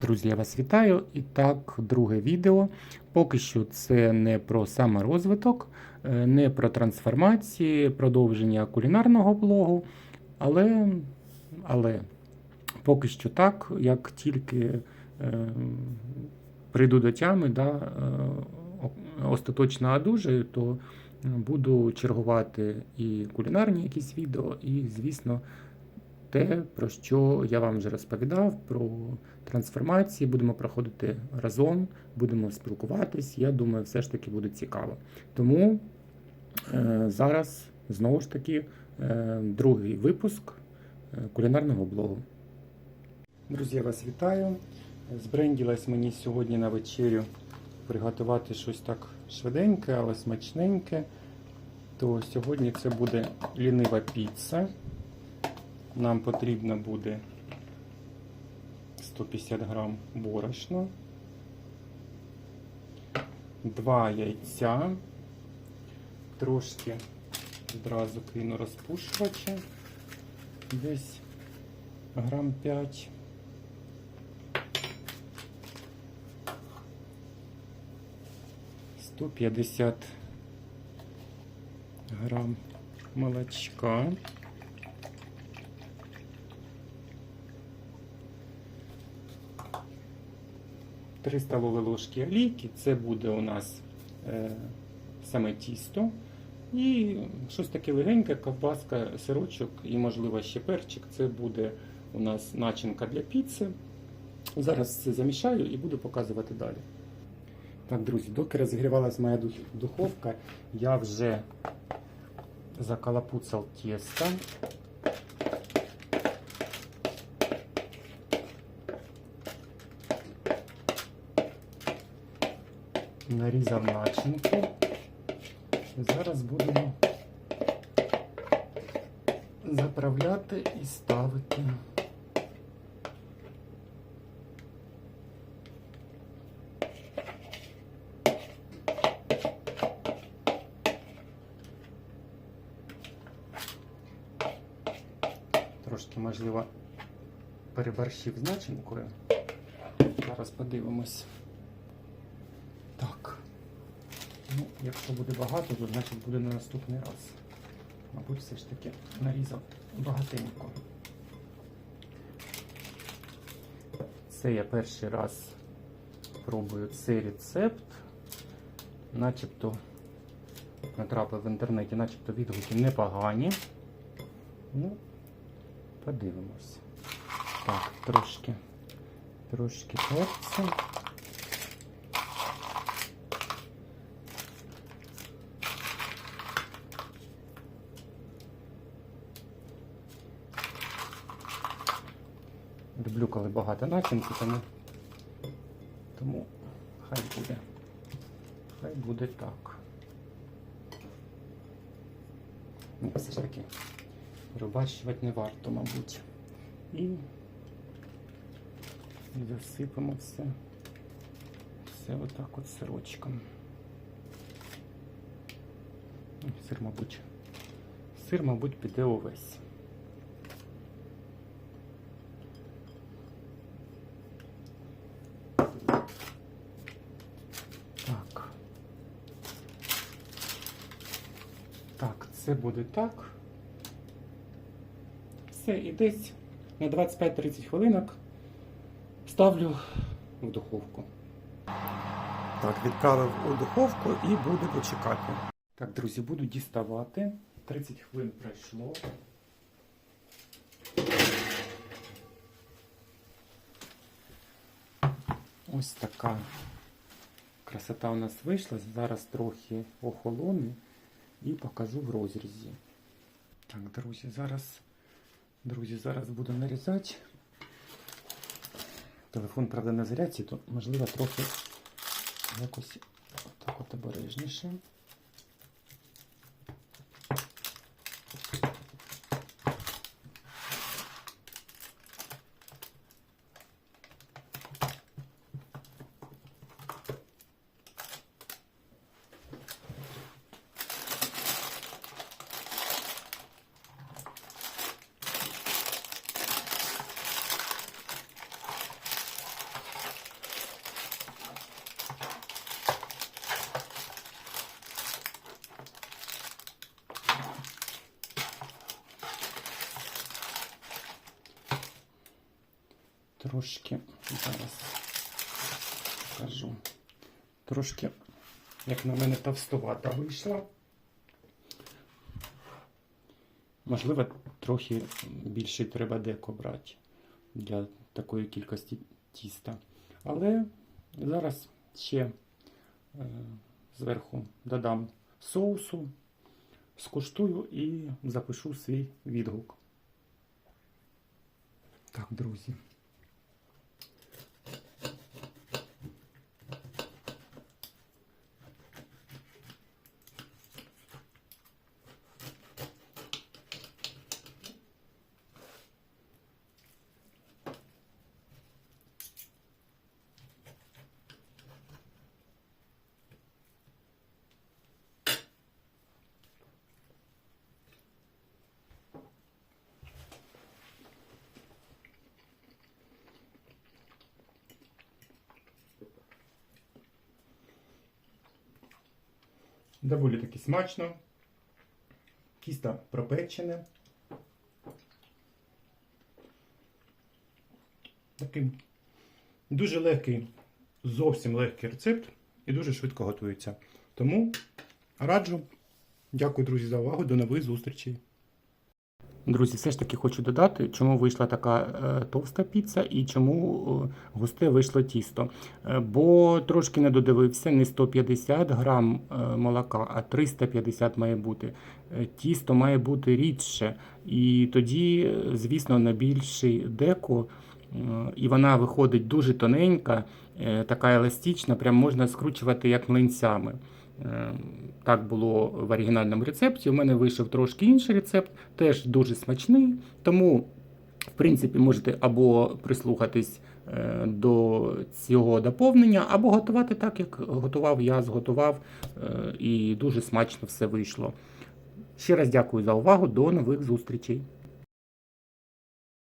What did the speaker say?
Друзі, я вас вітаю. І так, друге відео. Поки що це не про саморозвиток, е, не про трансформації, продовження кулінарного блогу. Але, але поки що так, як тільки е, прийду до тями, да, е, остаточно одужаю, то буду чергувати і кулінарні якісь відео, і, звісно, те, про що я вам вже розповідав, про трансформації, будемо проходити разом, будемо спілкуватись. Я думаю, все ж таки буде цікаво. Тому е, зараз знову ж таки е, другий випуск е, кулінарного блогу. Друзі, я вас вітаю. Збренділась мені сьогодні на вечерю приготувати щось так швиденьке, але смачненьке. То сьогодні це буде лінива піца. Нам потрібно буде 150 грам борошна, 2 яйця, трошки одразу кину розпушувача, десь грам 5. Сто п'ятдесят грам молочка. 3 столові ложки олійки. Це буде у нас е, саме тісто. І щось таке легеньке, ковбаска, сирочок і, можливо, ще перчик. Це буде у нас начинка для піци. Зараз це замішаю і буду показувати далі. Так, друзі, доки розігрівалась моя духовка, я вже закалапуцав тісто. Нарізав начинку. Зараз будемо заправляти і ставити. Трошки, можливо, переборщив з начинкою. Зараз подивимось. Так. Ну, якщо буде багато, то значить буде на наступний раз. Мабуть, все ж таки нарізав багатенько. Це я перший раз пробую цей рецепт. Начебто натрапив в інтернеті, начебто відгуки непогані. Ну, подивимось. Так, трошки, трошки перцю. Коли багато начинки, тому, тому хай буде. Хай буде так. Ну, все ж таки перебащувати не варто, мабуть. І засипемо все. Все отак от сирочком. Сир, мабуть. Сир, мабуть, піде увесь. Так. Це буде так. Все, і десь на 25-30 хвилинок ставлю в духовку. Так, відправив у духовку і буду почекати. Так, друзі, буду діставати. 30 хвилин пройшло. Ось така красота у нас вийшла. Зараз трохи охолоне і покажу в розрізі. Так, друзі, зараз, друзі, зараз буду нарізати. Телефон, правда, на зарядці, то можливо трохи якось так от обережніше. Трошки зараз покажу. Трошки, як на мене, товстовата вийшла. Можливо, трохи більше треба деко брати для такої кількості тіста. Але зараз ще е, зверху додам соусу, скуштую і запишу свій відгук. Так, друзі. Доволі таки смачно. Тісто пропечене. Такий дуже легкий, зовсім легкий рецепт і дуже швидко готується. Тому раджу. Дякую, друзі, за увагу. До нових зустрічей. Друзі, все ж таки хочу додати, чому вийшла така е, товста піца і чому е, густе вийшло тісто. Е, бо трошки не додивився, не 150 грам молока, а 350 має бути. Тісто має бути рідше. І тоді, звісно, на більший деко. І вона виходить дуже тоненька, така еластична, прям можна скручувати як млинцями. Е, Так було в оригінальному рецепті. У мене вийшов трошки інший рецепт, теж дуже смачний. Тому, в принципі, можете або прислухатись е, до цього доповнення, або готувати так, як готував я, зготував, е, і дуже смачно все вийшло. Ще раз дякую за увагу. До нових зустрічей.